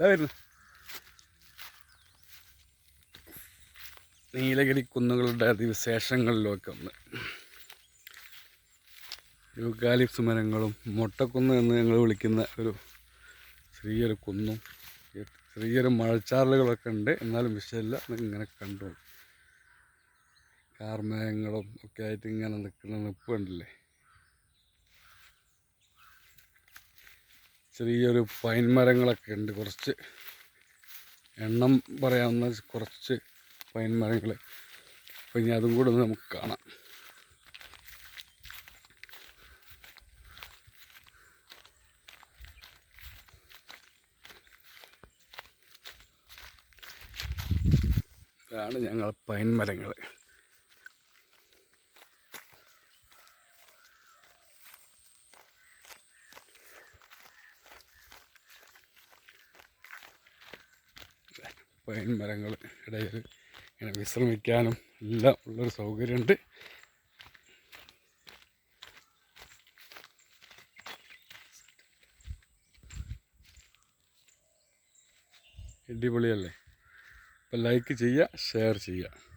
വരുന്നു. നീലഗിരി കുന്നുകളുടെ അതിവിശേഷങ്ങളിലൊക്കെ ഒന്ന്. യൂക്കാലിപ്സ് മരങ്ങളും മൊട്ടക്കുന്ന് എന്ന് ഞങ്ങൾ വിളിക്കുന്ന ഒരു ചെറിയൊരു കുന്നും ചെറിയൊരു മഴച്ചാറലുകളൊക്കെ ഉണ്ട്. എന്നാലും വിഷയമില്ല. ഇങ്ങനെ കണ്ടു കാർമേഘങ്ങളും ഒക്കെ ആയിട്ട് ഇങ്ങനെ നിൽക്കുന്ന നിപ്പ് ചെറിയൊരു പൈൻ മരങ്ങളൊക്കെ ഉണ്ട്. കുറച്ച് എണ്ണം പറയാവുന്ന കുറച്ച് ഫൈൻ മരങ്ങൾ. അപ്പോൾ ഇനി അതും കൂടെ നമുക്ക് കാണാം. ഇതാണ് ഞങ്ങൾ പൈൻ മരങ്ങൾ. പൈൻ മരങ്ങൾ ഇടയിൽ ഇങ്ങനെ വിശ്രമിക്കാനും എല്ലാം ഉള്ളൊരു സൗകര്യമുണ്ട്. അടിപൊളിയല്ലേ? അപ്പോൾ ലൈക്ക് ചെയ്യുക ഷെയർ ചെയ്യുക.